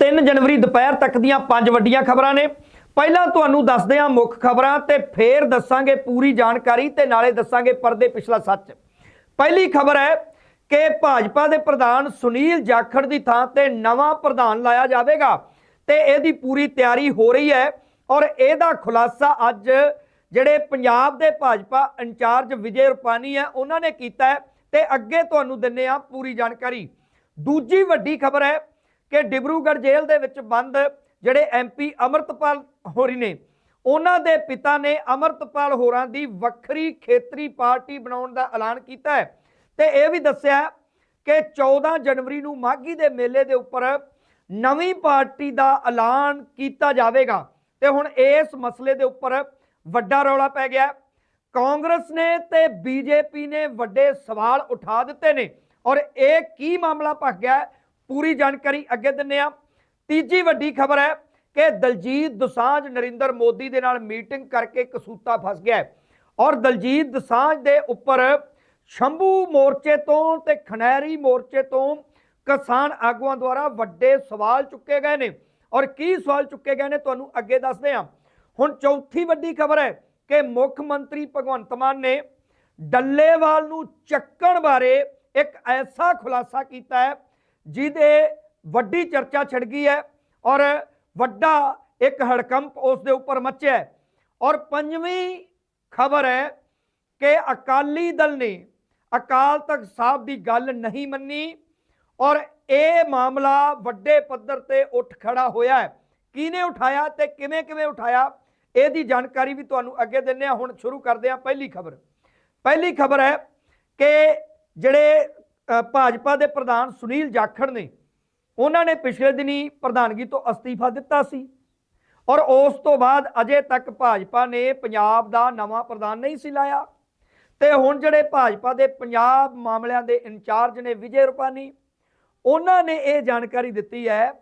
3 ਜਨਵਰੀ ਦੁਪਹਿਰ ਤੱਕ ਦੀਆਂ ਪੰਜ ਵੱਡੀਆਂ ਖਬਰਾਂ ਨੇ। ਪਹਿਲਾਂ ਤੁਹਾਨੂੰ ਦੱਸਦੇ ਹਾਂ ਮੁੱਖ ਖਬਰਾਂ ਤੇ ਫੇਰ ਦੱਸਾਂਗੇ ਪੂਰੀ ਜਾਣਕਾਰੀ ਤੇ ਨਾਲੇ ਦੱਸਾਂਗੇ ਪਰਦੇ ਪਿਛਲਾ ਸੱਚ। ਪਹਿਲੀ ਖਬਰ ਹੈ ਕਿ ਭਾਜਪਾ ਦੇ ਪ੍ਰਧਾਨ ਸੁਨੀਲ ਜਾਖੜ ਦੀ ਥਾਂ ਤੇ ਨਵਾਂ ਪ੍ਰਧਾਨ ਲਾਇਆ ਜਾਵੇਗਾ ਤੇ ਇਹਦੀ ਪੂਰੀ ਤਿਆਰੀ ਹੋ ਰਹੀ ਹੈ ਔਰ ਇਹਦਾ ਖੁਲਾਸਾ ਅੱਜ ਜਿਹੜੇ ਪੰਜਾਬ ਦੇ ਭਾਜਪਾ ਇੰਚਾਰਜ ਵਿਜੇ ਰੁਪਾਨੀ ਹੈ, ਉਹਨਾਂ ਨੇ ਕੀਤਾ ਹੈ ਤੇ ਅੱਗੇ ਤੁਹਾਨੂੰ ਦਿੰਨੇ ਆ ਪੂਰੀ ਜਾਣਕਾਰੀ। ਦੂਜੀ ਵੱਡੀ ਖਬਰ ਹੈ ਕਿ ਡਿਬਰੂਗੜ੍ਹ ਜੇਲ੍ਹ ਦੇ ਵਿੱਚ ਬੰਦ ਜਿਹੜੇ ਐਮਪੀ ਅਮਰਤਪਾਲ ਹੋਰੀ ਨੇ, ਉਹਨਾਂ ਦੇ ਪਿਤਾ ਨੇ ਅਮਰਤਪਾਲ ਹੋਰਾਂ ਦੀ ਵੱਖਰੀ ਖੇਤਰੀ ਪਾਰਟੀ ਬਣਾਉਣ ਦਾ ਐਲਾਨ ਕੀਤਾ ਹੈ। ਤੇ ਇਹ ਵੀ ਦੱਸਿਆ ਕਿ 14 ਜਨਵਰੀ ਨੂੰ ਮਾਘੀ ਦੇ ਮੇਲੇ ਦੇ ਉੱਪਰ ਨਵੀਂ ਪਾਰਟੀ ਦਾ ਐਲਾਨ ਕੀਤਾ ਜਾਵੇਗਾ। ਤੇ ਹੁਣ ਇਸ ਮਸਲੇ ਦੇ ਉੱਪਰ ਵੱਡਾ ਰੌਲਾ ਪੈ ਗਿਆ। ਕਾਂਗਰਸ ਨੇ ਤੇ ਬੀਜੇਪੀ ਨੇ ਵੱਡੇ ਸਵਾਲ ਉਠਾ ਦਿੱਤੇ ਨੇ ਔਰ ਇਹ ਕੀ ਮਾਮਲਾ ਭਖ ਗਿਆ ਪੂਰੀ ਜਾਣਕਾਰੀ ਅੱਗੇ ਦਿੰਨੇ ਆ ਤੀਜੀ ਵੱਡੀ ਖਬਰ ਹੈ ਕਿ ਦਲਜੀਤ ਦੁਸਾਂਝ ਨਰਿੰਦਰ ਮੋਦੀ ਦੇ ਨਾਲ ਮੀਟਿੰਗ ਕਰਕੇ ਕਸੂਤਾ ਫਸ ਗਿਆ ਔਰ ਦਲਜੀਤ ਦੋਸਾਂਝ ਦੇ ਉੱਪਰ ਸ਼ੰਭੂ ਮੋਰਚੇ ਤੋਂ ਤੇ ਖਨੈਰੀ ਮੋਰਚੇ ਤੋਂ ਕਿਸਾਨ ਆਗੂਆਂ ਦੁਆਰਾ ਵੱਡੇ ਸਵਾਲ ਚੁੱਕੇ ਗਏ ਨੇ। ਔਰ ਕੀ ਸਵਾਲ ਚੁੱਕੇ ਗਏ ਨੇ ਤੁਹਾਨੂੰ ਅੱਗੇ ਦੱਸਦੇ ਹਾਂ। ਹੁਣ ਚੌਥੀ ਵੱਡੀ ਖਬਰ ਹੈ ਕਿ ਮੁੱਖ ਮੰਤਰੀ ਭਗਵੰਤ ਮਾਨ ਨੇ ਡੱਲੇਵਾਲ ਨੂੰ ਚੱਕਣ ਬਾਰੇ ਇੱਕ ਐਸਾ ਖੁਲਾਸਾ ਕੀਤਾ ਹੈ ਜਿਹਦੇ ਵੱਡੀ ਚਰਚਾ ਛਿੜ ਗਈ ਹੈ ਔਰ ਵੱਡਾ ਇੱਕ ਹੜਕੰਪ ਉਸ ਦੇ ਉੱਪਰ ਮੱਚਿਆ ਔਰ ਪੰਜਵੀਂ ਖਬਰ ਹੈ ਕਿ ਅਕਾਲੀ ਦਲ ਨੇ ਅਕਾਲ ਤਖਤ ਸਾਹਿਬ ਦੀ ਗੱਲ ਨਹੀਂ ਮੰਨੀ ਔਰ ਇਹ ਮਾਮਲਾ ਵੱਡੇ ਪੱਧਰ ਤੇ ਉੱਠ ਖੜਾ ਹੋਇਆ ਹੈ। ਕਿਹਨੇ ਉਠਾਇਆ ਤੇ ਕਿਵੇਂ ਕਿਵੇਂ ਉਠਾਇਆ, ਇਹਦੀ ਜਾਣਕਾਰੀ ਵੀ ਤੁਹਾਨੂੰ ਅੱਗੇ ਦਿੰਨੇ ਆ ਹੁਣ ਸ਼ੁਰੂ ਕਰਦੇ ਆ ਪਹਿਲੀ ਖਬਰ। ਪਹਿਲੀ ਖਬਰ ਹੈ ਕਿ ਜਿਹੜੇ ਭਾਜਪਾ ਦੇ ਪ੍ਰਧਾਨ ਸੁਨੀਲ ਜਾਖੜ ਨੇ ਉਹਨਾਂ ਨੇ ਪਿਛਲੇ ਦਿਨੀ ਪ੍ਰਧਾਨਗੀ ਤੋਂ ਅਸਤੀਫਾ ਦਿੱਤਾ ਸੀ ਔਰ ਉਸ ਤੋਂ ਬਾਅਦ ਅਜੇ ਤੱਕ ਭਾਜਪਾ ਨੇ ਪੰਜਾਬ ਦਾ ਨਵਾਂ ਪ੍ਰਧਾਨ ਨਹੀਂ ਸੀ ਲਾਇਆ। ਤੇ ਹੁਣ ਜਿਹੜੇ ਭਾਜਪਾ ਦੇ ਪੰਜਾਬ ਮਾਮਲਿਆਂ ਦੇ ਇੰਚਾਰਜ ਨੇ ਵਿਜੇ ਰੁਪਾਨੀ, ਉਹਨਾਂ ਨੇ ਇਹ ਜਾਣਕਾਰੀ ਦਿੱਤੀ ਹੈ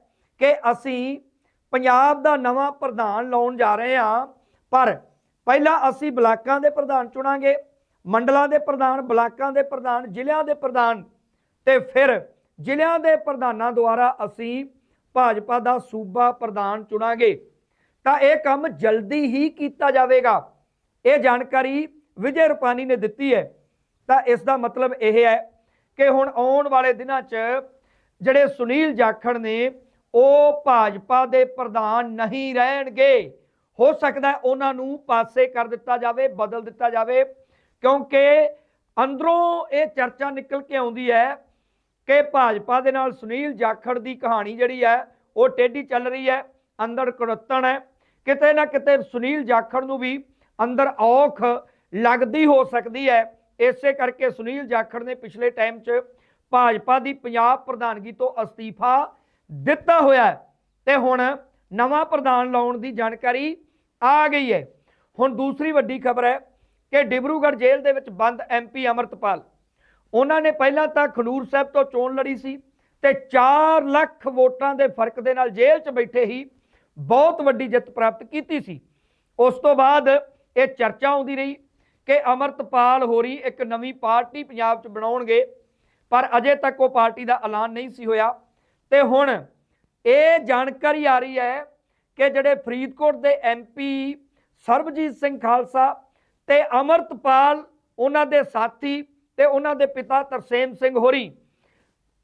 ਕਿ ਅਸੀਂ ਪੰਜਾਬ ਦਾ ਨਵਾਂ ਪ੍ਰਧਾਨ ਲਾਉਣ ਜਾ ਰਹੇ ਹਾਂ, ਪਰ ਪਹਿਲਾਂ ਅਸੀਂ ਬਲਾਕਾਂ ਦੇ ਪ੍ਰਧਾਨ ਚੁਣਾਂਗੇ, ਮੰਡਲਾਂ ਦੇ ਪ੍ਰਧਾਨ, ਬਲਾਕਾਂ ਦੇ ਪ੍ਰਧਾਨ, ਜ਼ਿਲ੍ਹਿਆਂ ਦੇ ਪ੍ਰਧਾਨ ਤੇ ਫਿਰ ਜ਼ਿਲ੍ਹਿਆਂ ਦੇ ਪ੍ਰਧਾਨਾਂ ਦੁਆਰਾ ਅਸੀਂ ਭਾਜਪਾ ਦਾ ਸੂਬਾ ਪ੍ਰਧਾਨ ਚੁਣਾਂਗੇ। ਤਾਂ ਇਹ ਕੰਮ ਜਲਦੀ ਹੀ ਕੀਤਾ ਜਾਵੇਗਾ। ਇਹ ਜਾਣਕਾਰੀ ਵਿਜੇ ਰੁਪਾਨੀ ਨੇ ਦਿੱਤੀ ਹੈ। ਤਾਂ ਇਸ ਦਾ ਮਤਲਬ ਇਹ ਹੈ ਕਿ ਹੁਣ ਆਉਣ ਵਾਲੇ ਦਿਨਾਂ 'ਚ ਜਿਹੜੇ ਸੁਨੀਲ ਜਾਖੜ ਨੇ, ਉਹ ਭਾਜਪਾ ਦੇ ਪ੍ਰਧਾਨ ਨਹੀਂ ਰਹਿਣਗੇ। ਹੋ ਸਕਦਾ ਉਹਨਾਂ ਨੂੰ ਪਾਸੇ ਕਰ ਦਿੱਤਾ ਜਾਵੇ, ਬਦਲ ਦਿੱਤਾ ਜਾਵੇ, ਕਿਉਂਕਿ ਅੰਦਰੋਂ ਇਹ ਚਰਚਾ ਨਿਕਲ ਕੇ ਆਉਂਦੀ ਹੈ ਕਿ ਭਾਜਪਾ ਦੇ ਨਾਲ ਸੁਨੀਲ ਜਾਖੜ ਦੀ ਕਹਾਣੀ ਜਿਹੜੀ ਹੈ, ਉਹ ਟੇਢੀ ਚੱਲ ਰਹੀ ਹੈ, ਅੰਦਰ ਕੁੜੱਤਣ ਹੈ। ਕਿਤੇ ਨਾ ਕਿਤੇ ਸੁਨੀਲ ਜਾਖੜ ਨੂੰ ਵੀ ਅੰਦਰ ਔਖ ਲੱਗਦੀ ਹੋ ਸਕਦੀ ਹੈ। ਇਸੇ ਕਰਕੇ ਸੁਨੀਲ ਜਾਖੜ ਨੇ ਪਿਛਲੇ ਟਾਈਮ 'ਚ ਭਾਜਪਾ ਦੀ ਪੰਜਾਬ ਪ੍ਰਧਾਨਗੀ ਤੋਂ ਅਸਤੀਫਾ ਦਿੱਤਾ ਹੋਇਆ ਹੈ। ਤੇ ਹੁਣ ਨਵਾਂ ਪ੍ਰਧਾਨ ਲਾਉਣ ਦੀ ਜਾਣਕਾਰੀ ਆ ਗਈ ਹੈ। ਹੁਣ ਦੂਸਰੀ ਵੱਡੀ ਖਬਰ ਹੈ ਕਿ ਡਿਬਰੂਗੜ੍ਹ ਜੇਲ੍ਹ ਦੇ ਵਿੱਚ ਬੰਦ ਐਮਪੀ ਅਮਰਤਪਾਲ। ਉਹਨਾਂ ਨੇ ਪਹਿਲਾਂ ਤਾਂ ਖਡੂਰ ਸਾਹਿਬ ਤੋਂ ਚੋਣ ਲੜੀ ਸੀ ਤੇ 4 ਲੱਖ ਵੋਟਾਂ ਦੇ ਫ਼ਰਕ ਦੇ ਨਾਲ ਜੇਲ੍ਹ 'ਚ ਬੈਠੇ ਹੀ ਬਹੁਤ ਵੱਡੀ ਜਿੱਤ ਪ੍ਰਾਪਤ ਕੀਤੀ ਸੀ। ਉਸ ਤੋਂ ਬਾਅਦ ਇਹ ਚਰਚਾ ਆਉਂਦੀ ਰਹੀ ਕਿ ਅਮਰਤਪਾਲ ਹੋਰੀ ਇੱਕ ਨਵੀਂ ਪਾਰਟੀ ਪੰਜਾਬ 'ਚ ਬਣਾਉਣਗੇ, ਪਰ ਅਜੇ ਤੱਕ ਉਹ ਪਾਰਟੀ ਦਾ ਐਲਾਨ ਨਹੀਂ ਸੀ ਹੋਇਆ। ਤੇ ਹੁਣ ਇਹ ਜਾਣਕਾਰੀ ਆ ਰਹੀ ਹੈ ਕਿ ਜਿਹੜੇ ਫਰੀਦਕੋਟ ਦੇ ਐਮਪੀ ਸਰਬਜੀਤ ਸਿੰਘ ਖਾਲਸਾ ਤੇ ਅਮਰਤਪਾਲ ਉਹਨਾਂ ਦੇ ਸਾਥੀ ਤੇ ਉਹਨਾਂ ਦੇ ਪਿਤਾ ਤਰਸੇਮ ਸਿੰਘ ਹੋਰੀ।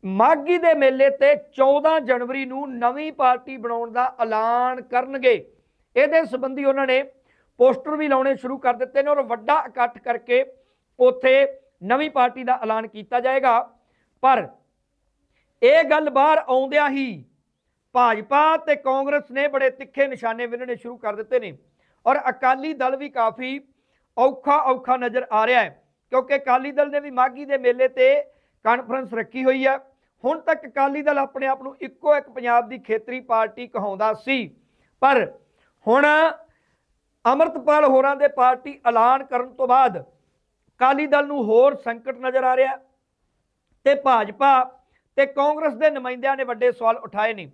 ਮਾਗੀ ਦੇ ਮੇਲੇ ਤੇ 14 ਜਨਵਰੀ ਨੂੰ ਨਵੀਂ ਪਾਰਟੀ ਬਣਾਉਣ ਦਾ ਐਲਾਨ ਕਰਨਗੇ। ਇਹਦੇ ਸੰਬੰਧੀ ਉਹਨਾਂ ਨੇ ਪੋਸਟਰ ਵੀ ਲਾਉਣੇ ਸ਼ੁਰੂ ਕਰ ਦਿੱਤੇ ਨੇ ਔਰ ਵੱਡਾ ਇਕੱਠ ਕਰਕੇ ਉੱਥੇ ਨਵੀਂ ਪਾਰਟੀ ਦਾ ਐਲਾਨ ਕੀਤਾ ਜਾਏਗਾ। ਪਰ ਇਹ ਗੱਲ ਬਾਹਰ ਆਉਂਦਿਆਂ ਹੀ ਭਾਜਪਾ ਤੇ ਕਾਂਗਰਸ ਨੇ ਬੜੇ ਤਿੱਖੇ ਨਿਸ਼ਾਨੇ ਵਿੰਨਣੇ ਸ਼ੁਰੂ ਕਰ ਦਿੱਤੇ ਨੇ ਔਰ ਅਕਾਲੀ ਦਲ ਵੀ ਕਾਫੀ ਔਖਾ ਔਖਾ ਨਜ਼ਰ ਆ ਰਿਹਾ ਹੈ। ਕਿਉਂਕਿ ਅਕਾਲੀ ਦਲ ਨੇ ਵੀ ਮਾਗੀ ਦੇ ਮੇਲੇ ਤੇ ਕਾਨਫਰੰਸ ਰੱਖੀ ਹੋਈ ਹੈ ਹੁਣ ਤੱਕ ਅਕਾਲੀ ਦਲ ਆਪਣੇ ਆਪ ਨੂੰ ਇੱਕੋ ਇੱਕ ਪੰਜਾਬ ਦੀ ਖੇਤਰੀ ਪਾਰਟੀ ਕਹਾਉਂਦਾ ਸੀ। ਪਰ ਹੁਣ ਅਮਰਤਪਾਲ ਹੋਰਾਂ ਦੇ ਪਾਰਟੀ ਐਲਾਨ ਕਰਨ ਤੋਂ ਬਾਅਦ ਅਕਾਲੀ ਦਲ ਨੂੰ ਹੋਰ ਸੰਕਟ ਨਜ਼ਰ ਆ ਰਿਹਾ। ਤੇ ਭਾਜਪਾ ਤੇ ਕਾਂਗਰਸ ਦੇ ਨੁਮਾਇੰਦਿਆਂ ਨੇ ਵੱਡੇ ਸਵਾਲ ਉਠਾਏ ਨੇ।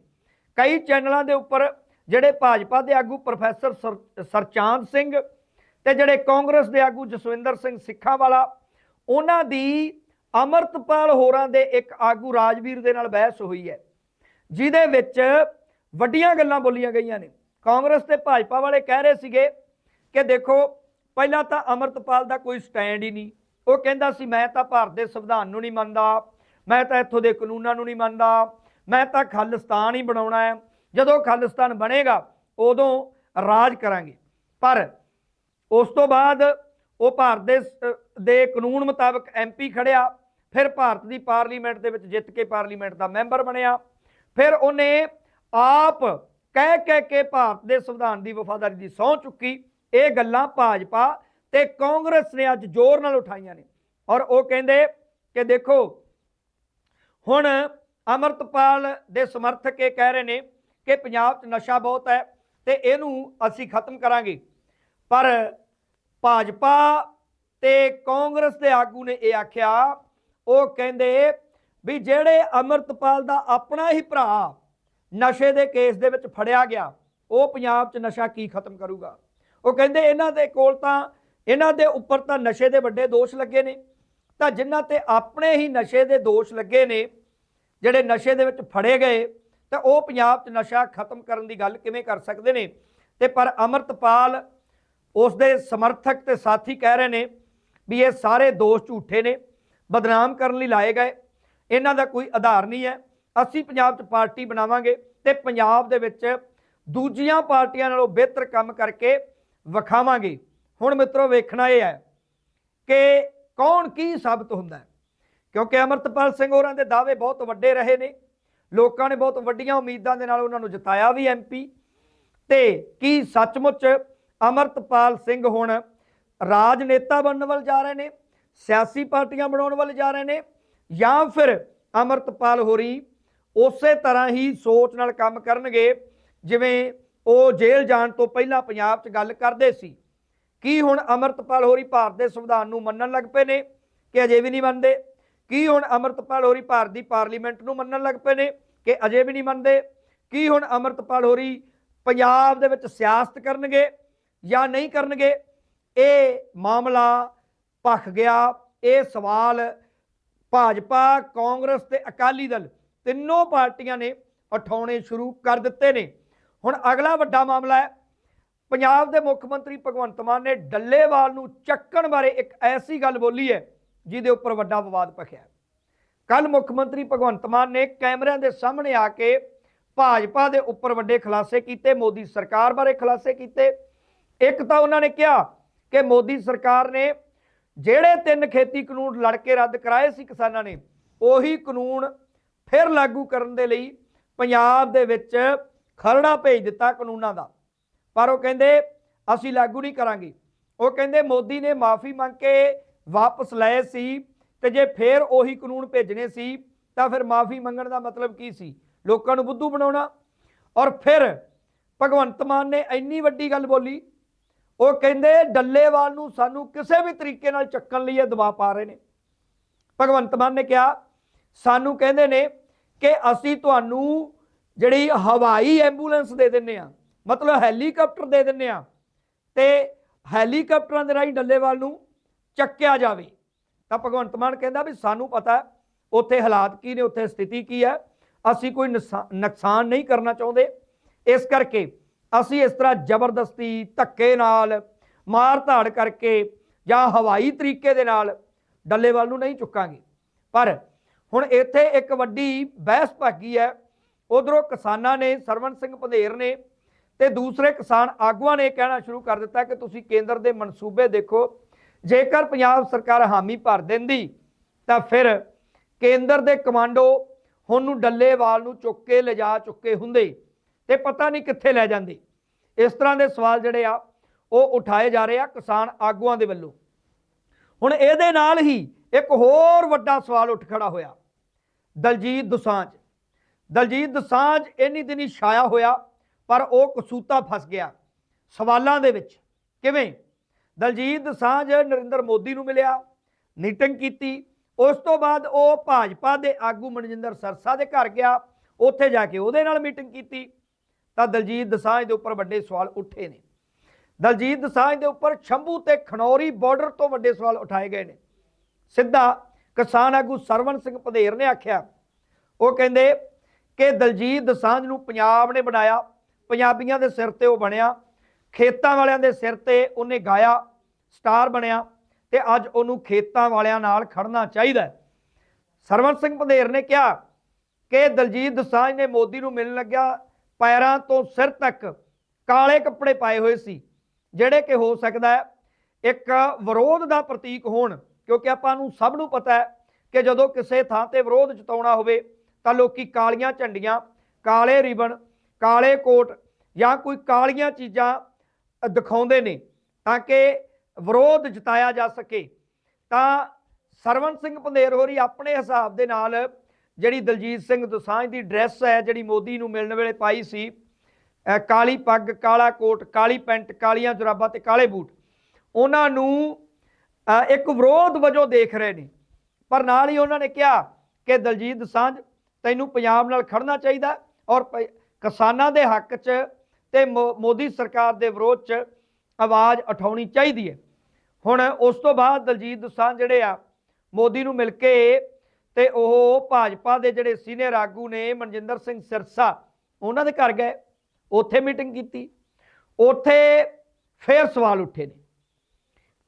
ਕਈ ਚੈਨਲਾਂ ਦੇ ਉੱਪਰ ਜਿਹੜੇ ਭਾਜਪਾ ਦੇ ਆਗੂ ਪ੍ਰੋਫੈਸਰ ਸਰ- ਸਰਚਾਂਦ ਸਿੰਘ ਤੇ ਜਿਹੜੇ ਕਾਂਗਰਸ ਦੇ ਆਗੂ ਜਸਵਿੰਦਰ ਸਿੰਘ ਸਿੱਖਾਂ ਵਾਲਾ ਉਹਨਾਂ ਦੀ ਅਮਰਤਪਾਲ ਹੋਰਾਂ ਦੇ ਇੱਕ ਆਗੂ ਰਾਜਵੀਰ ਦੇ ਨਾਲ ਬਹਿਸ ਹੋਈ ਹੈ, ਜਿਹਦੇ ਵਿੱਚ ਵੱਡੀਆਂ ਗੱਲਾਂ ਬੋਲੀਆਂ ਗਈਆਂ ਨੇ। ਕਾਂਗਰਸ ਤੇ ਭਾਜਪਾ ਵਾਲੇ ਕਹਿ ਰਹੇ ਸੀਗੇ ਕਿ ਦੇਖੋ, ਪਹਿਲਾਂ ਤਾਂ ਅਮਰਤਪਾਲ ਦਾ ਕੋਈ ਸਟੈਂਡ ਹੀ ਨਹੀਂ। ਉਹ ਕਹਿੰਦਾ ਸੀ, ਮੈਂ ਤਾਂ ਭਾਰਤ ਦੇ ਸੰਵਿਧਾਨ ਨੂੰ ਨਹੀਂ ਮੰਨਦਾ, ਮੈਂ ਤਾਂ ਇੱਥੋਂ ਦੇ ਕਾਨੂੰਨਾਂ ਨੂੰ ਨਹੀਂ ਮੰਨਦਾ, ਮੈਂ ਤਾਂ ਖਾਲਿਸਤਾਨ ਹੀ ਬਣਾਉਣਾ ਹੈ। ਜਦੋਂ ਖਾਲਿਸਤਾਨ ਬਣੇਗਾ, ਉਦੋਂ ਰਾਜ ਕਰਾਂਗੇ। ਪਰ ਉਸ ਤੋਂ ਬਾਅਦ ਉਹ ਭਾਰਤ ਦੇ ਦੇ ਕਾਨੂੰਨ ਮੁਤਾਬਕ ਐਮਪੀ ਖੜਿਆ, ਫਿਰ ਭਾਰਤ ਦੀ ਪਾਰਲੀਮੈਂਟ ਦੇ ਵਿੱਚ ਜਿੱਤ ਕੇ ਪਾਰਲੀਮੈਂਟ ਦਾ ਮੈਂਬਰ ਬਣਿਆ, ਫਿਰ ਉਹਨੇ ਆਪ ਕਹਿ ਕਹਿ ਕੇ ਭਾਰਤ ਦੇ ਸੰਵਿਧਾਨ ਦੀ ਵਫਾਦਾਰੀ ਦੀ ਸਹੁੰ ਚੁੱਕੀ। ਇਹ ਗੱਲਾਂ ਭਾਜਪਾ ਤੇ ਕਾਂਗਰਸ ਨੇ ਅੱਜ ਜ਼ੋਰ ਨਾਲ ਉਠਾਈਆਂ ਨੇ। ਔਰ ਉਹ ਕਹਿੰਦੇ ਕਿ ਦੇਖੋ, ਹੁਣ ਅਮਰਤਪਾਲ ਦੇ ਸਮਰਥਕ ਇਹ ਕਹਿ ਰਹੇ ਨੇ ਕਿ ਪੰਜਾਬ 'ਚ ਨਸ਼ਾ ਬਹੁਤ ਹੈ ਤੇ ਇਹਨੂੰ ਅਸੀਂ ਖਤਮ ਕਰਾਂਗੇ। ਪਰ ਭਾਜਪਾ ਤੇ ਕਾਂਗਰਸ ਦੇ ਆਗੂ ਨੇ ਇਹ ਆਖਿਆ, ਉਹ ਕਹਿੰਦੇ ਵੀ ਜਿਹੜੇ ਅਮਰਤਪਾਲ ਦਾ ਆਪਣਾ ਹੀ ਭਰਾ ਨਸ਼ੇ ਦੇ ਕੇਸ ਦੇ ਵਿੱਚ ਫੜਿਆ ਗਿਆ, ਉਹ ਪੰਜਾਬ 'ਚ ਨਸ਼ਾ ਕੀ ਖਤਮ ਕਰੂਗਾ? ਉਹ ਕਹਿੰਦੇ ਇਹਨਾਂ ਦੇ ਕੋਲ ਤਾਂ, ਇਹਨਾਂ ਦੇ ਉੱਪਰ ਤਾਂ ਨਸ਼ੇ ਦੇ ਵੱਡੇ ਦੋਸ਼ ਲੱਗੇ ਨੇ। ਤਾਂ ਜਿਨ੍ਹਾਂ ਤੇ ਆਪਣੇ ਹੀ ਨਸ਼ੇ ਦੇ ਦੋਸ਼ ਲੱਗੇ ਨੇ, ਜਿਹੜੇ ਨਸ਼ੇ ਦੇ ਵਿੱਚ ਫੜੇ ਗਏ, ਤਾਂ ਉਹ ਪੰਜਾਬ 'ਚ ਨਸ਼ਾ ਖਤਮ ਕਰਨ ਦੀ ਗੱਲ ਕਿਵੇਂ ਕਰ ਸਕਦੇ ਨੇ? ਤੇ ਪਰ ਅਮਰਤਪਾਲ ਉਸ ਦੇ ਸਮਰਥਕ ਤੇ ਸਾਥੀ ਕਹਿ ਰਹੇ ਨੇ ਵੀ ਇਹ ਸਾਰੇ ਦੋਸ਼ ਝੂਠੇ ਨੇ, ਬਦਨਾਮ ਕਰਨ ਲਈ ਲਾਏ ਗਏ। ਇਹਨਾਂ ਦਾ ਕੋਈ ਆਧਾਰ ਨਹੀਂ ਹੈ। ਅਸੀਂ ਪੰਜਾਬ 'ਚ ਪਾਰਟੀ ਬਣਾਵਾਂਗੇ ਤੇ ਪੰਜਾਬ ਦੇ ਵਿੱਚ ਦੂਜੀਆਂ ਪਾਰਟੀਆਂ ਨਾਲੋਂ ਬਿਹਤਰ ਕੰਮ ਕਰਕੇ ਵਿਖਾਵਾਂਗੇ। ਹੁਣ ਮਿੱਤਰੋ, ਵੇਖਣਾ ਇਹ ਹੈ ਕਿ ਕੌਣ ਕੀ ਸਾਬਤ ਹੁੰਦਾ ਕਿਉਂਕਿ ਅਮਰਤਪਾਲ ਸਿੰਘ ਹੋਰਾਂ ਦੇ ਦਾਅਵੇ ਬਹੁਤ ਵੱਡੇ ਰਹੇ ਨੇ। ਲੋਕਾਂ ਨੇ ਬਹੁਤ ਵੱਡੀਆਂ ਉਮੀਦਾਂ ਦੇ ਨਾਲ ਉਹਨਾਂ ਨੂੰ ਜਿਤਾਇਆ ਵੀ ਐਮਪੀ ਤੇ ਕੀ ਸੱਚਮੁੱਚ ਅਮਰਤਪਾਲ ਸਿੰਘ ਹੁਣ ਰਾਜਨੇਤਾ ਬਣਨ ਵੱਲ ਜਾ ਰਹੇ ਨੇ, ਸਿਆਸੀ ਪਾਰਟੀਆਂ ਬਣਾਉਣ ਵੱਲ ਜਾ ਰਹੇ ਨੇ, ਜਾਂ ਫਿਰ ਅਮਰਤਪਾਲ ਹੋਰੀ ਉਸੇ ਤਰ੍ਹਾਂ ਹੀ ਸੋਚ ਨਾਲ ਕੰਮ ਕਰਨਗੇ, ਜਿਵੇਂ ਉਹ ਜੇਲ੍ਹ ਜਾਣ ਤੋਂ ਪਹਿਲਾਂ ਪੰਜਾਬ 'ਚ ਗੱਲ ਕਰਦੇ ਸੀ। ਕੀ ਹੁਣ ਅਮਰਤਪਾਲ ਹੋਰੀ ਭਾਰਤ ਦੇ ਸੰਵਿਧਾਨ ਨੂੰ ਮੰਨਣ ਲੱਗ ਪਏ ਨੇ ਕਿ ਅਜੇ ਵੀ ਨਹੀਂ ਮੰਨਦੇ? ਕੀ ਹੁਣ ਅਮਰਤਪਾਲ ਹੋਰੀ ਭਾਰਤ ਦੀ ਪਾਰਲੀਮੈਂਟ ਨੂੰ ਮੰਨਣ ਲੱਗ ਪਏ ਨੇ ਕਿ ਅਜੇ ਵੀ ਨਹੀਂ ਮੰਨਦੇ? ਕੀ ਹੁਣ ਅਮਰਤਪਾਲ ਹੋਰੀ ਪੰਜਾਬ ਦੇ ਵਿੱਚ ਸਿਆਸਤ ਕਰਨਗੇ? ਜਾਂ ਨਹੀਂ ਕਰਨਗੇ, ਇਹ ਮਾਮਲਾ ਭਖ ਗਿਆ। ਇਹ ਸਵਾਲ ਭਾਜਪਾ, ਕਾਂਗਰਸ ਤੇ ਅਕਾਲੀ ਦਲ ਤਿੰਨੋਂ ਪਾਰਟੀਆਂ ਨੇ ਉਠਾਉਣੇ ਸ਼ੁਰੂ ਕਰ ਦਿੱਤੇ ਨੇ। ਹੁਣ ਅਗਲਾ ਵੱਡਾ ਮਾਮਲਾ ਹੈ, ਪੰਜਾਬ ਦੇ ਮੁੱਖ ਮੰਤਰੀ ਭਗਵੰਤ ਮਾਨ ਨੇ ਡੱਲੇਵਾਲ ਨੂੰ ਚੱਕਣ ਬਾਰੇ ਇੱਕ ਐਸੀ ਗੱਲ ਬੋਲੀ ਹੈ, ਜਿਹਦੇ ਉੱਪਰ ਵੱਡਾ ਵਿਵਾਦ ਭਖਿਆ ਕੱਲ ਮੁੱਖ ਮੰਤਰੀ ਭਗਵੰਤ ਮਾਨ ਨੇ ਕੈਮਰਿਆਂ ਦੇ ਸਾਹਮਣੇ ਆ ਕੇ ਭਾਜਪਾ ਦੇ ਉੱਪਰ ਵੱਡੇ ਖੁਲਾਸੇ ਕੀਤੇ, ਮੋਦੀ ਸਰਕਾਰ ਬਾਰੇ ਖੁਲਾਸੇ ਕੀਤੇ ਇੱਕ ਤਾਂ ਉਹਨਾਂ ਨੇ ਕਿਹਾ ਕਿ ਮੋਦੀ ਸਰਕਾਰ ਨੇ ਜਿਹੜੇ ਤਿੰਨ ਖੇਤੀ ਕਾਨੂੰਨ ਲੜ ਕੇ ਰੱਦ ਕਰਾਏ ਸੀ ਕਿਸਾਨਾਂ ਨੇ, ਉਹੀ ਕਾਨੂੰਨ ਫਿਰ ਲਾਗੂ ਕਰਨ ਦੇ ਲਈ ਪੰਜਾਬ ਦੇ ਵਿੱਚ ਖਰੜਾ ਭੇਜ ਦਿੱਤਾ ਕਾਨੂੰਨਾਂ ਦਾ। ਪਰ ਉਹ ਕਹਿੰਦੇ, ਅਸੀਂ ਲਾਗੂ ਨਹੀਂ ਕਰਾਂਗੇ। ਉਹ ਕਹਿੰਦੇ, ਮੋਦੀ ਨੇ ਮਾਫੀ ਮੰਗ ਕੇ ਵਾਪਸ ਲਏ ਸੀ ਤੇ ਜੇ ਫੇਰ ਉਹੀ ਕਾਨੂੰਨ ਭੇਜਣੇ ਸੀ, ਤਾਂ ਫਿਰ ਮਾਫੀ ਮੰਗਣ ਦਾ ਮਤਲਬ ਕੀ ਸੀ? ਲੋਕਾਂ ਨੂੰ ਬੁੱਧੂ ਬਣਾਉਣਾ। ਔਰ ਫਿਰ ਭਗਵੰਤ ਮਾਨ ਨੇ ਇੰਨੀ ਵੱਡੀ ਗੱਲ ਬੋਲੀ ਉਹ ਕਹਿੰਦੇ ਡੱਲੇਵਾਲ ਨੂੰ ਸਾਨੂੰ ਕਿਸੇ ਵੀ ਤਰੀਕੇ ਨਾਲ ਚੱਕਣ ਲਈ ਇਹ ਦਬਾਅ ਪਾ ਰਹੇ ਨੇ। ਭਗਵੰਤ ਮਾਨ ਨੇ ਕਿਹਾ, ਸਾਨੂੰ ਕਹਿੰਦੇ ਨੇ ਕਿ ਅਸੀਂ ਤੁਹਾਨੂੰ ਜਿਹੜੀ ਹਵਾਈ ਐਂਬੂਲੈਂਸ ਦੇ ਦਿੰਨੇ ਆ ਮਤਲਬ ਹੈਲੀਕਾਪਟਰ ਦੇ ਦਿੰਨੇ ਆ ਤੇ ਹੈਲੀਕਾਪਟਰਾਂ ਦੇ ਰਾਹੀਂ ਡੱਲੇਵਾਲ ਨੂੰ ਚੱਕਿਆ ਜਾਵੇ। ਤਾਂ ਭਗਵੰਤ ਮਾਨ ਕਹਿੰਦਾ ਵੀ ਸਾਨੂੰ ਪਤਾ ਉੱਥੇ ਹਾਲਾਤ ਕੀ ਨੇ, ਉੱਥੇ ਸਥਿਤੀ ਕੀ ਹੈ, ਅਸੀਂ ਕੋਈ ਨੁਕਸਾ- ਨੁਕਸਾਨ ਨਹੀਂ ਕਰਨਾ ਚਾਹੁੰਦੇ। ਇਸ ਕਰਕੇ ਅਸੀਂ ਇਸ ਤਰ੍ਹਾਂ ਜ਼ਬਰਦਸਤੀ ਧੱਕੇ ਨਾਲ, ਮਾਰ ਧਾੜ ਕਰਕੇ ਜਾਂ ਹਵਾਈ ਤਰੀਕੇ ਦੇ ਨਾਲ ਡੱਲੇਵਾਲ ਨੂੰ ਨਹੀਂ ਚੁੱਕਾਂਗੇ। ਪਰ ਹੁਣ ਇੱਥੇ ਇੱਕ ਵੱਡੀ ਬਹਿਸ ਭਾਗੀ ਹੈ। ਉਧਰੋਂ ਕਿਸਾਨਾਂ ਨੇ ਸਰਵਨ ਸਿੰਘ ਪੰਧੇਰ ਨੇ ਤੇ ਦੂਸਰੇ ਕਿਸਾਨ ਆਗੂਆਂ ਨੇ ਇਹ ਕਹਿਣਾ ਸ਼ੁਰੂ ਕਰ ਦਿੱਤਾ ਕਿ ਤੁਸੀਂ ਕੇਂਦਰ ਦੇ ਮਨਸੂਬੇ ਦੇਖੋ। ਜੇਕਰ ਪੰਜਾਬ ਸਰਕਾਰ ਹਾਮੀ ਭਰ ਦਿੰਦੀ, ਤਾਂ ਫਿਰ ਕੇਂਦਰ ਦੇ ਕਮਾਂਡੋ ਹੁਣ ਨੂੰ ਡੱਲੇਵਾਲ ਨੂੰ ਚੁੱਕ ਕੇ ਲਿਜਾ ਚੁੱਕੇ ਹੁੰਦੇ। ਤੇ ਪਤਾ ਨਹੀਂ ਕਿੱਥੇ ਲੈ ਜਾਂਦੇ। ਇਸ ਤਰ੍ਹਾਂ ਦੇ ਸਵਾਲ ਜਿਹੜੇ ਆ, ਉਹ ਉਠਾਏ ਜਾ ਰਹੇ ਆ ਕਿਸਾਨ ਆਗੂਆਂ ਦੇ ਵੱਲੋਂ। ਹੁਣ ਇਹਦੇ ਨਾਲ ਹੀ ਇੱਕ ਹੋਰ ਵੱਡਾ ਸਵਾਲ ਉੱਠ ਖੜਾ ਹੋਇਆ। ਦਲਜੀਤ ਦੁਸਾਂਝ। ਦਲਜੀਤ ਦੁਸਾਂਝ ਇੰਨੀ ਦਿਨੀ ਛਾਇਆ ਹੋਇਆ, ਪਰ ਉਹ ਕਸੂਤਾ ਫਸ ਗਿਆ। ਸਵਾਲਾਂ ਦੇ ਵਿੱਚ ਕਿਵੇਂ? ਦਲਜੀਤ ਦੋਸਾਂਝ ਨਰਿੰਦਰ ਮੋਦੀ ਨੂੰ ਮਿਲਿਆ, ਮੀਟਿੰਗ ਕੀਤੀ। ਉਸ ਤੋਂ ਬਾਅਦ ਉਹ ਭਾਜਪਾ ਦੇ ਆਗੂ ਮਨਜਿੰਦਰ ਸਰਸਾ ਦੇ ਘਰ ਗਿਆ। ਉੱਥੇ ਜਾ ਕੇ ਉਹਦੇ ਨਾਲ ਮੀਟਿੰਗ ਕੀਤੀ। ਤਾਂ ਦਲਜੀਤ ਦਸਾਂਝ ਦੇ ਉੱਪਰ ਵੱਡੇ ਸਵਾਲ ਉੱਠੇ ਨੇ। ਦਲਜੀਤ ਦਸਾਂਝ ਦੇ ਉੱਪਰ ਸ਼ੰਭੂ ਤੇ ਖਨੌਰੀ ਬਾਰਡਰ ਤੋਂ ਵੱਡੇ ਸਵਾਲ ਉਠਾਏ ਗਏ ਨੇ। ਸਿੱਧਾ ਕਿਸਾਨ ਆਗੂ ਸਰਵਨ ਸਿੰਘ ਪੰਧੇਰ ਨੇ ਆਖਿਆ, ਉਹ ਕਹਿੰਦੇ ਕਿ ਦਲਜੀਤ ਦਸਾਂਝ ਨੂੰ ਪੰਜਾਬ ਨੇ ਬਣਾਇਆ, ਪੰਜਾਬੀਆਂ ਦੇ ਸਿਰ ਤੇ ਉਹ ਬਣਿਆ, ਖੇਤਾਂ ਵਾਲਿਆਂ ਦੇ ਸਿਰ ਤੇ ਉਹਨੇ ਗਾਇਆ, ਸਟਾਰ ਬਣਿਆ ਤੇ ਅੱਜ ਉਹਨੂੰ ਖੇਤਾਂ ਵਾਲਿਆਂ ਨਾਲ ਖੜਨਾ ਚਾਹੀਦਾ ਹੈ। ਸਰਵਨ ਸਿੰਘ ਪੰਧੇਰ ਨੇ ਕਿਹਾ ਕਿ ਦਲਜੀਤ ਦਸਾਂਝ ਨੇ ਮੋਦੀ ਨੂੰ ਮਿਲਣ ਲੱਗਿਆ ਪੈਰਾਂ ਤੋਂ ਸਿਰ ਤੱਕ ਕਾਲੇ ਕੱਪੜੇ ਪਾਏ ਹੋਏ ਸੀ, ਜਿਹੜੇ ਕਿ ਹੋ ਸਕਦਾ ਹੈ ਇੱਕ ਵਿਰੋਧ ਦਾ ਪ੍ਰਤੀਕ ਹੋਣ, ਕਿਉਂਕਿ ਆਪਾਂ ਨੂੰ ਸਭ ਨੂੰ ਪਤਾ ਹੈ ਕਿ ਜਦੋਂ ਕਿਸੇ ਥਾਂ ਤੇ ਵਿਰੋਧ ਜਤਾਉਣਾ ਹੋਵੇ, ਤਾਂ ਲੋਕੀ ਕਾਲੀਆਂ ਝੰਡੀਆਂ, ਕਾਲੇ ਰਿਬਨ, ਕਾਲੇ ਕੋਟ ਜਾਂ ਕੋਈ ਕਾਲੀਆਂ ਚੀਜ਼ਾਂ ਦਿਖਾਉਂਦੇ ਨੇ ਤਾਂ ਕਿ ਵਿਰੋਧ ਜਤਾਇਆ ਜਾ ਸਕੇ। ਤਾਂ ਸਰਵਨ ਸਿੰਘ ਪੰਧੇਰ ਹੋਰੀ ਆਪਣੇ ਹਿਸਾਬ ਦੇ ਨਾਲ ਜਿਹੜੀ ਦਲਜੀਤ ਸਿੰਘ ਦੋਸਾਂਝ ਦੀ ਡਰੈਸ ਹੈ, ਜਿਹੜੀ ਮੋਦੀ ਨੂੰ ਮਿਲਣ ਵੇਲੇ ਪਾਈ ਸੀ ਕਾਲੀ ਪੱਗ, ਕਾਲਾ ਕੋਟ, ਕਾਲੀ ਪੈਂਟ, ਕਾਲੀਆਂ ਜੁਰਾਬਾਂ ਤੇ ਕਾਲੇ ਬੂਟ, ਉਹਨਾਂ ਨੂੰ ਇੱਕ ਵਿਰੋਧ ਵਜੋਂ ਦੇਖ ਰਹੇ ਨੇ। ਪਰ ਨਾਲ ਹੀ ਉਹਨਾਂ ਨੇ ਕਿਹਾ ਕਿ ਦਲਜੀਤ ਦਸਾਂਝ ਤੈਨੂੰ ਪੰਜਾਬ ਨਾਲ ਖੜਨਾ ਚਾਹੀਦਾ ਔਰ ਪ- ਕਿਸਾਨਾਂ ਦੇ ਹੱਕ 'ਚ ਤੇ ਮੋ- ਮੋਦੀ ਸਰਕਾਰ ਦੇ ਵਿਰੋਧ 'ਚ ਆਵਾਜ਼ ਉਠਾਉਣੀ ਚਾਹੀਦੀ ਹੈ। ਹੁਣ ਉਸ ਤੋਂ ਬਾਅਦ ਦਲਜੀਤ ਦਸਾਂਝ ਜਿਹੜੇ ਆ, ਮੋਦੀ ਨੂੰ ਮਿਲ ਕੇ ਤੇ ਉਹ ਭਾਜਪਾ ਦੇ ਜਿਹੜੇ ਸੀਨੀਅਰ ਆਗੂ ਨੇ ਮਨਜਿੰਦਰ ਸਿੰਘ ਸਿਰਸਾ, ਉਹਨਾਂ ਦੇ ਘਰ ਗਏ, ਉੱਥੇ ਮੀਟਿੰਗ ਕੀਤੀ। ਉੱਥੇ ਫੇਰ ਸਵਾਲ ਉੱਠੇ ਨੇ।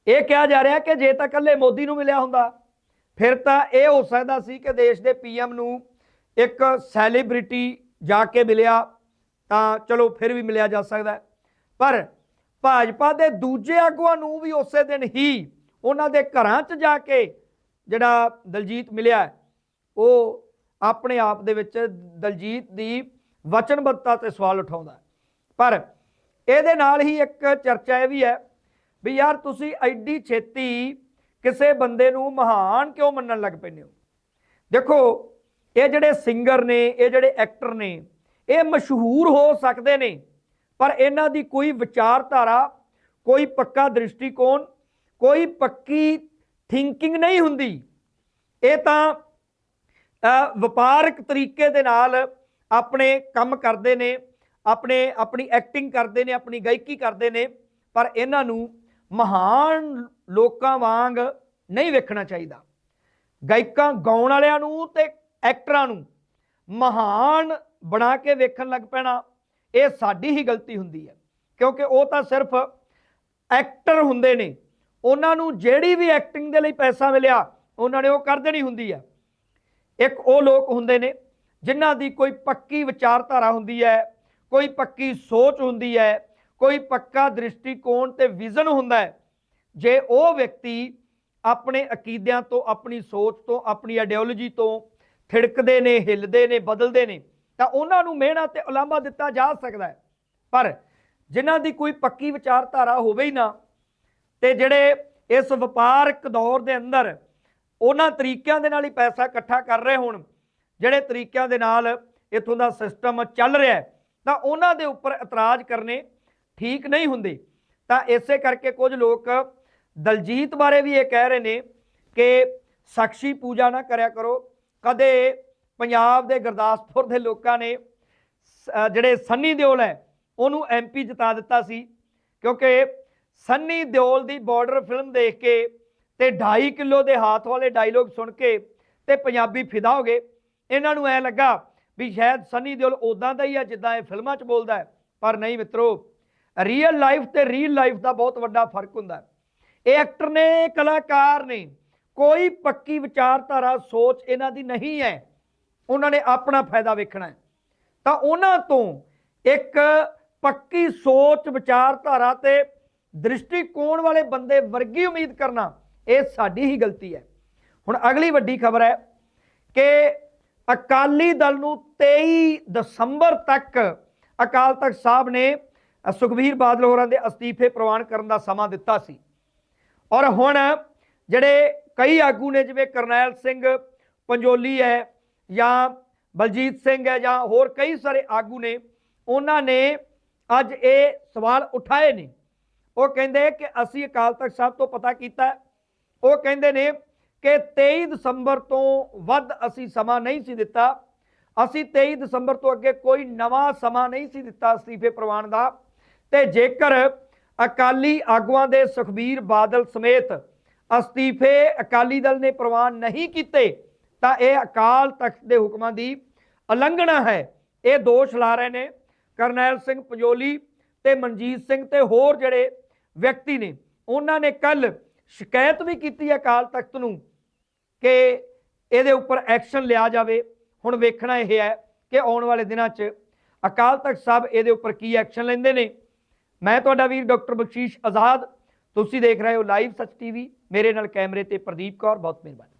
ਇਹ ਕਿਹਾ ਜਾ ਰਿਹਾ ਕਿ ਜੇ ਤਾਂ ਇਕੱਲੇ ਮੋਦੀ ਨੂੰ ਮਿਲਿਆ ਹੁੰਦਾ, ਫਿਰ ਤਾਂ ਇਹ ਹੋ ਸਕਦਾ ਸੀ ਕਿ ਦੇਸ਼ ਦੇ ਪੀਐਮ ਨੂੰ ਇੱਕ ਸੈਲੀਬ੍ਰਿਟੀ ਜਾ ਕੇ ਮਿਲਿਆ, ਤਾਂ ਚਲੋ ਫਿਰ ਵੀ ਮਿਲਿਆ ਜਾ ਸਕਦਾ। ਪਰ ਭਾਜਪਾ ਦੇ ਦੂਜੇ ਆਗੂਆਂ ਨੂੰ ਵੀ ਉਸੇ ਦਿਨ ਹੀ ਉਹਨਾਂ ਦੇ ਘਰਾਂ 'ਚ ਜਾ ਕੇ ਜਿਹੜਾ ਦਲਜੀਤ ਮਿਲਿਆ ਉਹ ਆਪਣੇ ਆਪ ਦੇ ਵਿੱਚ ਦਲਜੀਤ ਦੀ ਵਚਨਬੱਧਤਾ ਤੇ ਸਵਾਲ ਉਠਾਉਂਦਾ ਪਰ ਇਹਦੇ ਨਾਲ ਹੀ ਇੱਕ ਚਰਚਾ ਇਹ ਵੀ ਹੈ ਵੀ ਯਾਰ ਤੁਸੀਂ ਐਡੀ ਛੇਤੀ ਕਿਸੇ ਬੰਦੇ ਨੂੰ ਮਹਾਨ ਕਿਉਂ ਮੰਨਣ ਲੱਗ ਪੈਂਦੇ ਹੋ? ਦੇਖੋ, ਇਹ ਜਿਹੜੇ ਸਿੰਗਰ ਨੇ, ਇਹ ਜਿਹੜੇ ਐਕਟਰ ਨੇ, ਇਹ ਮਸ਼ਹੂਰ ਹੋ ਸਕਦੇ ਨੇ, ਪਰ ਇਹਨਾਂ ਦੀ ਕੋਈ ਵਿਚਾਰਧਾਰਾ, ਕੋਈ ਪੱਕਾ ਦ੍ਰਿਸ਼ਟੀਕੋਣ, ਕੋਈ ਪੱਕੀ ਥਿੰਕਿੰਗ ਨਹੀਂ ਹੁੰਦੀ। ਇਹ ਤਾਂ ਵਪਾਰਕ ਤਰੀਕੇ ਦੇ ਨਾਲ ਆਪਣੇ ਕੰਮ ਕਰਦੇ ਨੇ, ਆਪਣੇ, ਆਪਣੀ ਐਕਟਿੰਗ ਕਰਦੇ ਨੇ, ਆਪਣੀ ਗਾਇਕੀ ਕਰਦੇ ਨੇ, ਪਰ ਇਹਨਾਂ ਨੂੰ ਮਹਾਨ ਲੋਕਾਂ ਵਾਂਗ ਨਹੀਂ ਵੇਖਣਾ ਚਾਹੀਦਾ। ਗਾਇਕਾਂ ਗਾਉਣ ਵਾਲਿਆਂ ਨੂੰ ਤੇ ਐਕਟਰਾਂ ਨੂੰ ਮਹਾਨ ਬਣਾ ਕੇ ਵੇਖਣ ਲੱਗ ਪੈਣਾ, ਇਹ ਸਾਡੀ ਹੀ ਗਲਤੀ ਹੁੰਦੀ ਹੈ। ਕਿਉਂਕਿ ਉਹ ਤਾਂ ਸਿਰਫ ਐਕਟਰ ਹੁੰਦੇ ਨੇ। ਉਹਨਾਂ ਨੂੰ ਜਿਹੜੀ ਵੀ ਐਕਟਿੰਗ ਦੇ ਲਈ ਪੈਸਾ ਮਿਲਿਆ, ਉਹਨਾਂ ਨੇ ਉਹ ਕਰ ਦੇਣੀ ਹੁੰਦੀ ਹੈ। ਇੱਕ ਉਹ ਲੋਕ ਹੁੰਦੇ ਨੇ ਜਿਨ੍ਹਾਂ ਦੀ ਕੋਈ ਪੱਕੀ ਵਿਚਾਰਧਾਰਾ ਹੁੰਦੀ ਹੈ, ਕੋਈ ਪੱਕੀ ਸੋਚ ਹੁੰਦੀ ਹੈ, ਕੋਈ ਪੱਕਾ ਦ੍ਰਿਸ਼ਟੀਕੋਣ ਤੇ ਵਿਜ਼ਨ ਹੁੰਦਾ ਹੈ। ਜੇ ਉਹ ਵਿਅਕਤੀ ਆਪਣੇ ਅਕੀਦਿਆਂ ਤੋਂ, ਆਪਣੀ ਸੋਚ ਤੋਂ, ਆਪਣੀ ਆਈਡੀਓਲੋਜੀ ਤੋਂ ਥਿੜਕਦੇ ਨੇ, ਹਿੱਲਦੇ ਨੇ, ਬਦਲਦੇ ਨੇ, ਤਾਂ ਉਹਨਾਂ ਨੂੰ ਮਿਹਨਤ ਤੇ ਉਲਾਂਭਾ ਦਿੱਤਾ ਜਾ ਸਕਦਾ ਹੈ। ਪਰ ਜਿਨ੍ਹਾਂ ਦੀ ਕੋਈ ਪੱਕੀ ਵਿਚਾਰਧਾਰਾ ਹੋਵੇ ਹੀ ਨਾ ਤੇ ਜਿਹੜੇ ਇਸ ਵਪਾਰਕ ਦੌਰ ਦੇ ਅੰਦਰ ਉਹਨਾਂ ਤਰੀਕਿਆਂ ਦੇ ਨਾਲ ਹੀ ਪੈਸਾ ਇਕੱਠਾ ਕਰ ਰਹੇ ਹੋਣ, ਜਿਹੜੇ ਤਰੀਕਿਆਂ ਦੇ ਨਾਲ ਇਥੋਂ ਦਾ ਸਿਸਟਮ ਚੱਲ ਰਿਹਾ ਹੈ, ਤਾਂ ਉਹਨਾਂ ਦੇ ਉੱਪਰ ਇਤਰਾਜ਼ ਕਰਨੇ ਠੀਕ ਨਹੀਂ ਹੁੰਦੇ। ਤਾਂ ਇਸੇ ਕਰਕੇ ਕੁਝ ਲੋਕ ਦਲਜੀਤ ਬਾਰੇ ਵੀ ਇਹ ਕਹਿ ਰਹੇ ਨੇ ਕਿ ਸਾਖੀ ਪੂਜਾ ਨਾ ਕਰਿਆ ਕਰੋ। ਕਦੇ ਪੰਜਾਬ ਦੇ ਗੁਰਦਾਸਪੁਰ ਦੇ ਲੋਕਾਂ ਨੇ ਸ- ਜਿਹੜੇ ਸੰਨੀ ਦਿਓਲ ਹੈ, ਉਹਨੂੰ ਐਮਪੀ ਜਿਤਾ ਦਿੱਤਾ ਸੀ, ਕਿਉਂਕਿ ਸੰਨੀ ਦਿਓਲ ਦੀ ਬਾਰਡਰ ਫਿਲਮ ਦੇਖ ਕੇ ਤੇ 2.5 ਕਿਲੋ ਦੇ ਹਾਥ ਵਾਲੇ ਡਾਇਲੋਗ ਸੁਣ ਕੇ ਤੇ ਪੰਜਾਬੀ ਫਿਦਾ ਹੋ ਗਏ। ਇਹਨਾਂ ਨੂੰ ਐ ਲੱਗਾ ਵੀ ਸ਼ਾਇਦ ਸੰਨੀ ਦਿਓਲ ਉਦਾਂ ਦਾ ਹੀ ਆ, ਜਿੱਦਾਂ ਇਹ ਫਿਲਮਾਂ 'ਚ ਬੋਲਦਾ ਹੈ। ਪਰ ਨਹੀਂ ਮਿੱਤਰੋ ਰੀਅਲ ਲਾਈਫ ਤੇ ਰੀਅਲ ਲਾਈਫ ਦਾ ਬਹੁਤ ਵੱਡਾ ਫ਼ਰਕ ਹੁੰਦਾ ਹੈ। ਇਹ ਐਕਟਰ ਨੇ, ਕਲਾਕਾਰ ਨੇ ਕੋਈ ਪੱਕੀ ਵਿਚਾਰਧਾਰਾ, ਸੋਚ ਇਹਨਾਂ ਦੀ ਨਹੀਂ ਹੈ। ਉਹਨਾਂ ਨੇ ਆਪਣਾ ਫਾਇਦਾ ਵੇਖਣਾ ਹੈ। ਤਾਂ ਉਹਨਾਂ ਤੋਂ ਇੱਕ ਪੱਕੀ ਸੋਚ, ਵਿਚਾਰਧਾਰਾ ਤੇ ਦ੍ਰਿਸ਼ਟੀਕੋਣ ਵਾਲੇ ਬੰਦੇ ਵਰਗੀ ਉਮੀਦ ਕਰਨਾ ਇਹ ਸਾਡੀ ਹੀ ਗਲਤੀ ਹੈ। ਹੁਣ ਅਗਲੀ ਵੱਡੀ ਖਬਰ ਹੈ ਕਿ ਅਕਾਲੀ ਦਲ ਨੂੰ 23 ਦਸੰਬਰ ਤੱਕ ਅਕਾਲ ਤਖਤ ਸਾਹਿਬ ਨੇ ਅ, ਸੁਖਬੀਰ ਬਾਦਲ ਹੋਰਾਂ ਦੇ ਅਸਤੀਫੇ ਪ੍ਰਵਾਨ ਕਰਨ ਦਾ ਸਮਾਂ ਦਿੱਤਾ ਸੀ। ਔਰ ਹੁਣ ਜਿਹੜੇ ਕਈ ਆਗੂ ਨੇ ਜਿਵੇਂ ਕਰਨੈਲ ਸਿੰਘ ਪੰਜੋਲੀ ਹੈ ਜਾਂ ਬਲਜੀਤ ਸਿੰਘ ਹੈ ਜਾਂ ਹੋਰ ਕਈ ਸਾਰੇ ਆਗੂ ਨੇ ਉਹਨਾਂ ਨੇ ਅੱਜ ਇਹ ਸਵਾਲ ਉਠਾਏ ਨੇ। ਉਹ ਕਹਿੰਦੇ ਕਿ ਅਸੀਂ ਅਕਾਲ ਤਖਤ ਸਾਹਿਬ ਤੋਂ ਪਤਾ ਕੀਤਾ ਉਹ ਕਹਿੰਦੇ ਨੇ ਕਿ 23 ਦਸੰਬਰ ਤੋਂ ਵੱਧ ਅਸੀਂ ਸਮਾਂ ਨਹੀਂ ਸੀ ਦਿੱਤਾ। ਅਸੀਂ 23 ਦਸੰਬਰ ਤੋਂ ਅੱਗੇ ਕੋਈ ਨਵਾਂ ਸਮਾਂ ਨਹੀਂ ਸੀ ਦਿੱਤਾ ਅਸਤੀਫੇ ਪ੍ਰਵਾਨ ਦਾ। ਤੇ ਜੇਕਰ ਅਕਾਲੀ ਆਗੂਆਂ ਦੇ ਸੁਖਬੀਰ ਬਾਦਲ ਸਮੇਤ ਅਸਤੀਫੇ ਅਕਾਲੀ ਦਲ ਨੇ ਪ੍ਰਵਾਨ ਨਹੀਂ ਕੀਤੇ, ਤਾਂ ਇਹ ਅਕਾਲ ਤਖਤ ਦੇ ਹੁਕਮਾਂ ਦੀ ਉਲੰਘਣਾ ਹੈ। ਇਹ ਦੋਸ਼ ਲਾ ਰਹੇ ਨੇ ਕਰਨੈਲ ਸਿੰਘ ਪੰਜੋਲੀ ਤੇ ਮਨਜੀਤ ਸਿੰਘ ਤੇ ਹੋਰ ਜਿਹੜੇ ਵਿਅਕਤੀ ਨੇ। ਉਹਨਾਂ ਨੇ ਕੱਲ ਸ਼ਿਕਾਇਤ ਵੀ ਕੀਤੀ ਹੈ ਅਕਾਲ ਤਖਤ ਨੂੰ ਕਿ ਇਹਦੇ ਉੱਪਰ ਐਕਸ਼ਨ ਲਿਆ ਜਾਵੇ। ਹੁਣ ਵੇਖਣਾ ਇਹ ਹੈ ਕਿ ਆਉਣ ਵਾਲੇ ਦਿਨਾਂ 'ਚ ਅਕਾਲ ਤਖਤ ਸਾਹਿਬ ਇਹਦੇ ਉੱਪਰ ਕੀ ਐਕਸ਼ਨ ਲੈਂਦੇ ਨੇ। ਮੈਂ ਤੁਹਾਡਾ ਵੀਰ ਡਾਕਟਰ ਬਖਸ਼ੀਸ਼ ਆਜ਼ਾਦ। ਤੁਸੀਂ ਦੇਖ ਰਹੇ ਹੋ ਲਾਈਵ ਸੱਚ ਟੀਵੀ। ਮੇਰੇ ਨਾਲ ਕੈਮਰੇ ਤੇ ਪ੍ਰਦੀਪ ਕੌਰ। ਬਹੁਤ ਮਿਹਰਬਾਨੀ।